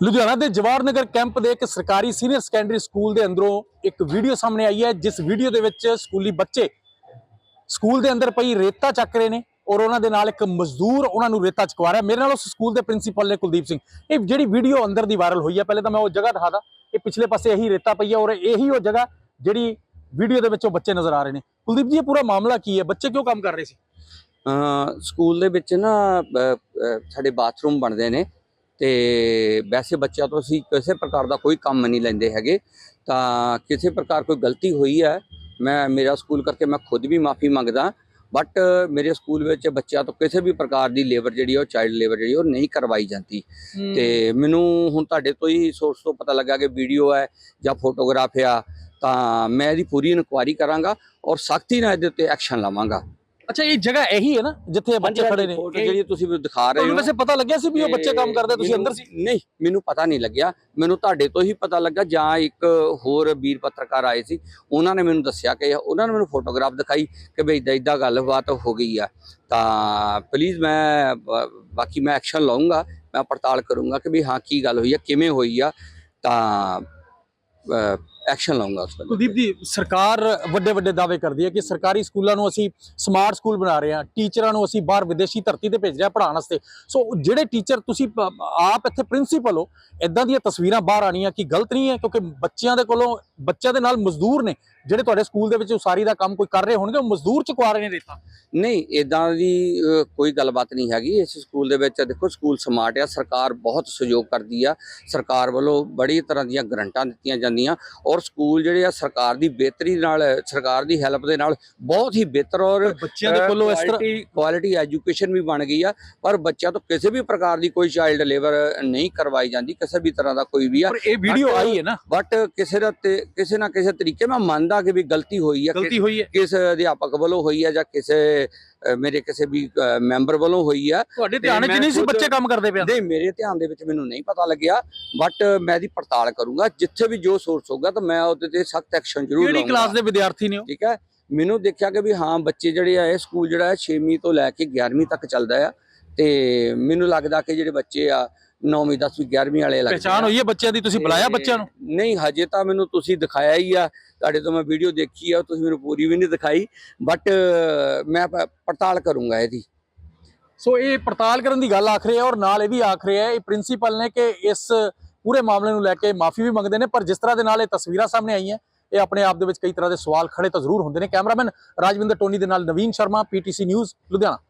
ਲੁਧਿਆਣਾ ਦੇ ਜਵਾਹਰ ਨਗਰ ਕੈਂਪ ਦੇ ਇੱਕ ਸਰਕਾਰੀ ਸੀਨੀਅਰ ਸੈਕੰਡਰੀ ਸਕੂਲ ਦੇ ਅੰਦਰੋਂ ਇੱਕ ਵੀਡੀਓ ਸਾਹਮਣੇ ਆਈ ਹੈ, ਜਿਸ ਵੀਡੀਓ ਦੇ ਵਿੱਚ ਸਕੂਲੀ ਬੱਚੇ ਸਕੂਲ ਦੇ ਅੰਦਰ ਪਈ ਰੇਤਾ ਚੱਕ ਰਹੇ ਨੇ ਔਰ ਉਹਨਾਂ ਦੇ ਨਾਲ ਇੱਕ ਮਜ਼ਦੂਰ ਉਹਨਾਂ ਨੂੰ ਰੇਤਾ ਚਕਵਾ ਰਿਹਾ। ਮੇਰੇ ਨਾਲ ਉਸ ਸਕੂਲ ਦੇ ਪ੍ਰਿੰਸੀਪਲ ਨੇ ਕੁਲਦੀਪ ਸਿੰਘ। ਇਹ ਜਿਹੜੀ ਵੀਡੀਓ ਅੰਦਰ ਦੀ ਵਾਇਰਲ ਹੋਈ ਹੈ, ਪਹਿਲੇ ਤਾਂ ਮੈਂ ਉਹ ਜਗ੍ਹਾ ਦਿਖਾਦਾ ਇਹ ਪਿਛਲੇ ਪਾਸੇ ਇਹੀ ਰੇਤਾ ਪਈ ਹੈ ਔਰ ਇਹੀ ਉਹ ਜਗ੍ਹਾ ਜਿਹੜੀ ਵੀਡੀਓ ਦੇ ਵਿੱਚ ਉਹ ਬੱਚੇ ਨਜ਼ਰ ਆ ਰਹੇ ਨੇ। ਕੁਲਦੀਪ ਜੀ, ਇਹ ਪੂਰਾ ਮਾਮਲਾ ਕੀ ਹੈ? ਬੱਚੇ ਕਿਉਂ ਕੰਮ ਕਰ ਰਹੇ ਸੀ? ਸਕੂਲ ਦੇ ਵਿੱਚ ਨਾ ਸਾਡੇ ਬਾਥਰੂਮ ਬਣਦੇ ਨੇ। ਤੇ ਵੈਸੇ ਬੱਚਿਆਂ ਤੋਂ ਅਸੀਂ ਕਿਸੇ ਪ੍ਰਕਾਰ ਦਾ ਕੋਈ ਕੰਮ ਨਹੀਂ ਲੈਂਦੇ ਹੈਗੇ ਤਾਂ ਕਿਸੇ ਪ੍ਰਕਾਰ ਕੋਈ ਗਲਤੀ ਹੋਈ ਹੈ ਮੈਂ ਮੇਰਾ ਸਕੂਲ ਕਰਕੇ ਮੈਂ ਖੁਦ ਵੀ ਮਾਫੀ ਮੰਗਦਾ ਬਟ ਮੇਰੇ ਸਕੂਲ ਵਿੱਚ ਬੱਚਿਆਂ ਤੋਂ ਕਿਸੇ ਵੀ ਪ੍ਰਕਾਰ ਦੀ ਲੇਬਰ ਜਿਹੜੀ ਉਹ ਚਾਈਲਡ ਲੇਬਰ ਜਿਹੜੀ ਉਹ ਨਹੀਂ ਕਰਵਾਈ ਜਾਂਦੀ। ਤੇ ਮੈਨੂੰ ਹੁਣ ਤੁਹਾਡੇ ਤੋਂ ਹੀ ਸੋਰਸ ਤੋਂ ਪਤਾ ਲੱਗਾ ਕਿ ਵੀਡੀਓ ਹੈ ਜਾਂ ਫੋਟੋਗ੍ਰਾਫ ਆ ਤਾਂ ਮੈਂ ਇਹਦੀ ਪੂਰੀ ਇਨਕੁਆਇਰੀ ਕਰਾਂਗਾ ਔਰ ਸਖਤੀ ਨਾਲ ਇਹਦੇ ਉੱਤੇ ਐਕਸ਼ਨ ਲਵਾਂਗਾ। ਅੱਛਾ ਇਹ ਜਗ੍ਹਾ ਇਹੀ ਹੈ ਨਾ ਜਿੱਥੇ ਇਹ ਬੱਚੇ ਖੜੇ ਨੇ। ਫੋਟੋ ਜਿਹੜੀ ਤੁਸੀਂ ਮੈਨੂੰ ਦਿਖਾ ਰਹੇ ਤੁਹਾਨੂੰ ਹੋ। ਵੈਸੇ ਪਤਾ ਲੱਗਿਆ ਸੀ ਵੀ ਉਹ ਬੱਚੇ ਕੰਮ ਕਰਦੇ ਤੁਸੀਂ ਅੰਦਰ ਸੀ? ਨਹੀਂ ਮੈਨੂੰ ਪਤਾ ਨਹੀਂ ਲੱਗਿਆ। ਮੈਨੂੰ ਤੁਹਾਡੇ ਤੋਂ ਹੀ ਪਤਾ ਲੱਗਾ ਜਾਂ ਇੱਕ ਹੋਰ ਵੀਰ ਪੱਤਰਕਾਰ ਆਏ ਸੀ। ਉਹਨਾਂ ਨੇ ਮੈਨੂੰ ਦੱਸਿਆ ਕਿ ਉਹਨਾਂ ਨੇ ਮੈਨੂੰ ਫੋਟੋਗ੍ਰਾਫ ਦਿਖਾਈ ਕਿ ਬਈ ਇਦਾਂ ਇਦਾਂ ਗੱਲਬਾਤ ਹੋ ਗਈ ਆ। ਤਾਂ ਪਲੀਜ਼ ਮੈਂ ਬਾਕੀ ਮੈਂ ਐਕਸ਼ਨ ਲਵਾਂਗਾ ਮੈਂ ਪੜਤਾਲ ਕਰੂੰਗਾ ਕਿ ਵੀ ਹਾਂ ਕੀ ਗੱਲ ਹੋਈ ਆ ਕਿਵੇਂ ਹੋਈ ਆ। ਤਾਂ ਐਕਸ਼ਨ ਲਵਾਂਗਾ ਉਸ ਤੇ ਕੁਲਦੀਪ ਜੀ ਸਰਕਾਰ ਵੱਡੇ ਵੱਡੇ ਦਾਅਵੇ ਕਰਦੀ ਹੈ ਕਿ ਸਰਕਾਰੀ ਸਕੂਲਾਂ ਨੂੰ ਅਸੀਂ ਸਮਾਰਟ ਸਕੂਲ ਬਣਾ ਰਹੇ ਹਾਂ ਟੀਚਰਾਂ ਨੂੰ ਅਸੀਂ ਬਾਹਰ ਵਿਦੇਸ਼ੀ ਧਰਤੀ ਤੇ ਭੇਜ ਰਹੇ ਹਾਂ ਪੜ੍ਹਾਉਣ ਵਾਸਤੇ। ਸੋ ਜਿਹੜੇ ਟੀਚਰ ਤੁਸੀਂ ਆਪ ਇੱਥੇ ਪ੍ਰਿੰਸੀਪਲ ਹੋ ਇਦਾਂ ਦੀਆਂ ਤਸਵੀਰਾਂ ਬਾਹਰ ਆਣੀਆਂ ਕੀ ਗਲਤ ਨਹੀਂ ਹੈ ਕਿਉਂਕਿ ਬੱਚਿਆਂ ਦੇ ਕੋਲੋਂ ਬੱਚਿਆਂ ਦੇ ਨਾਲ ਮਜ਼ਦੂਰ ਨੇ ਜਿਹੜੇ ਤੁਹਾਡੇ ਸਕੂਲ ਦੇ ਵਿੱਚ ਉਸਾਰੀ ਦਾ ਕੰਮ ਕੋਈ ਕਰ ਰਹੇ ਹੋਣਗੇ ਉਹ ਮਜ਼ਦੂਰ ਚੁਕਵਾ ਰਹੇ ਨੇ ਰੇਤਾ। ਨਹੀਂ ਇਦਾਂ ਦੀ ਕੋਈ ਗੱਲਬਾਤ ਨਹੀਂ ਹੈਗੀ। ਇਸ ਸਕੂਲ ਦੇ ਵਿੱਚ ਦੇਖੋ ਸਕੂਲ ਸਮਾਰਟ ਆ ਸਰਕਾਰ ਬਹੁਤ ਸਹਿਯੋਗ ਕਰਦੀ ਆ। ਸਰਕਾਰ ਵੱਲੋਂ ਬੜੀ ਤਰ੍ਹਾਂ ਦੀਆਂ ਗਰੰਟਾਂ ਦਿੱਤੀਆਂ ਜਾਂਦੀਆਂ ਔਰ ਸਕੂਲ ਜਿਹੜੇ ਆ ਸਰਕਾਰ ਦੀ ਬਿਹਤਰੀ ਨਾਲ ਸਰਕਾਰ ਦੀ ਹੈਲਪ ਦੇ ਨਾਲ ਬਹੁਤ ਹੀ ਬਿਹਤਰ ਔਰ ਬੱਚਿਆਂ ਦੇ ਕੋਲੋਂ ਇਸ ਤਰ੍ਹਾਂ ਕੁਆਲਿਟੀ ਐਜੂਕੇਸ਼ਨ ਵੀ ਬਣ ਗਈ ਆ ਪਰ ਬੱਚਿਆਂ ਤੋਂ ਕਿਸੇ ਵੀ ਪ੍ਰਕਾਰ ਦੀ ਕੋਈ ਚਾਈਲਡ ਲੇਬਰ ਨਹੀਂ ਕਰਵਾਈ ਜਾਂਦੀ ਕਿਸੇ ਵੀ ਤਰ੍ਹਾਂ ਦਾ ਕੋਈ ਵੀ ਆ। ਪਰ ਇਹ ਵੀਡੀਓ ਆਈ ਹੈ ਨਾ। ਬਟ ਕਿਸੇ ਦਾ ਕਿਸੇ ਨਾ ਕਿਸੇ ਤਰੀਕੇ ਮੈਂ ਮੰਨਦਾ ਕਿ ਵੀ ਗਲਤੀ ਹੋਈ ਆ ਗਲਤੀ ਹੋਈ ਹੈ। ਕਿਸ ਅਧਿਆਪਕ ਵੱਲੋਂ ਹੋਈ ਹੈ ਜਾਂ ਕਿਸੇ ਮੇਰੇ ਕਿਸੇ ਵੀ ਮੈਂਬਰ ਵੱਲੋਂ ਹੋਈ ਹੈ ਤੁਹਾਡੇ ਧਿਆਨ 'ਚ ਨਹੀਂ ਸੀ ਬੱਚੇ ਕੰਮ ਕਰਦੇ ਪਏ ਨਹੀਂ ਮੇਰੇ ਧਿਆਨ ਦੇ ਵਿੱਚ ਮੈਨੂੰ ਨਹੀਂ ਪਤਾ ਲੱਗਿਆ ਬਟ ਮੈਂ ਇਹਦੀ ਪੜਤਾਲ ਕਰੂੰਗਾ। ਜਿੱਥੇ ਵੀ ਜੋ ਸੋਰਸ ਹੋਊਗਾ ਤਾਂ ਮੈਂ ਉਹਦੇ ਤੇ ਸਖਤ ਐਕਸ਼ਨ ਜ਼ਰੂਰ ਕਿਹੜੀ ਲਵਾਂਗਾ ਕਲਾਸ ਦੇ ਵਿਦਿਆਰਥੀ ਨੇ ਉਹ? ਠੀਕ ਹੈ? ਮੈਨੂੰ ਦੇਖਿਆ ਕਿ ਵੀ ਹਾਂ ਬੱਚੇ ਜਿਹੜੇ ਆ ਇਹ ਸਕੂਲ ਜਿਹੜਾ ਹੈ 6ਵੀਂ ਤੋਂ ਲੈ ਕੇ 11ਵੀਂ ਤੱਕ ਚੱਲਦਾ ਆ। ਤੇ ਮੈਨੂੰ ਲੱਗਦਾ ਕਿ ਜਿਹੜੇ ਬੱਚੇ ਆ 9ਵੀਂ 10ਵੀਂ 11ਵੀਂ ਵਾਲੇ ਲੱਗਦੇ ਆ। ਹੋਈ ਹੈ ਬੱਚਿਆਂ ਦੀ? ਤੁਸੀਂ ਬੁਲਾਇਆ ਬੱਚਿਆਂ ਨੂੰ? ਨਹੀਂ ਹਜੇ ਤਾਂ ਮੈਨੂੰ ਤੁਸੀਂ ਦਿਖਾਇਆ ਹੀ ਆ। ਤੁਹਾਡੇ ਤੋਂ ਮੈਂ ਵੀਡੀਓ ਦੇਖੀ ਆ ਤੁਸੀਂ ਮੈਨੂੰ ਪੂਰੀ ਵੀ ਨਹੀਂ ਦਿਖਾਈ। ਬਟ ਮੈਂ ਪੜਤਾਲ ਕਰੂੰਗਾ ਇਹਦੀ। ਸੋ ਇਹ ਪੜਤਾਲ ਕਰਨ ਦੀ ਗੱਲ ਆਖ ਰਹੇ ਆ ਔਰ ਨਾਲ ਇਹ ਵੀ ਆਖ ਰਹੇ ਆ ਇਹ ਪ੍ਰਿੰਸੀਪਲ ਨੇ ਕਿ ਇਸ ਪੂਰੇ ਮਾਮਲੇ ਨੂੰ ਲੈ ਕੇ ਮਾਫੀ ਵੀ ਮੰਗਦੇ ਨੇ ਪਰ ਜਿਸ ਤਰ੍ਹਾਂ ਦੇ ਨਾਲ ਇਹ ਤਸਵੀਰਾਂ ਸਾਹਮਣੇ ਆਈਆਂ ਇਹ ਆਪਣੇ ਆਪ ਦੇ ਵਿੱਚ ਕਈ ਤਰ੍ਹਾਂ ਦੇ ਸਵਾਲ ਖੜੇ ਤਾਂ ਜ਼ਰੂਰ ਹੁੰਦੇ ਨੇ। ਕੈਮਰਾਮੈਨ ਰਾਜਵਿੰਦਰ ਟੋਨੀ ਦੇ ਨਾਲ ਨਵੀਨ ਸ਼ਰਮਾ ਪੀਟੀਸੀ ਨਿਊਜ਼ ਲੁਧਿਆਣਾ।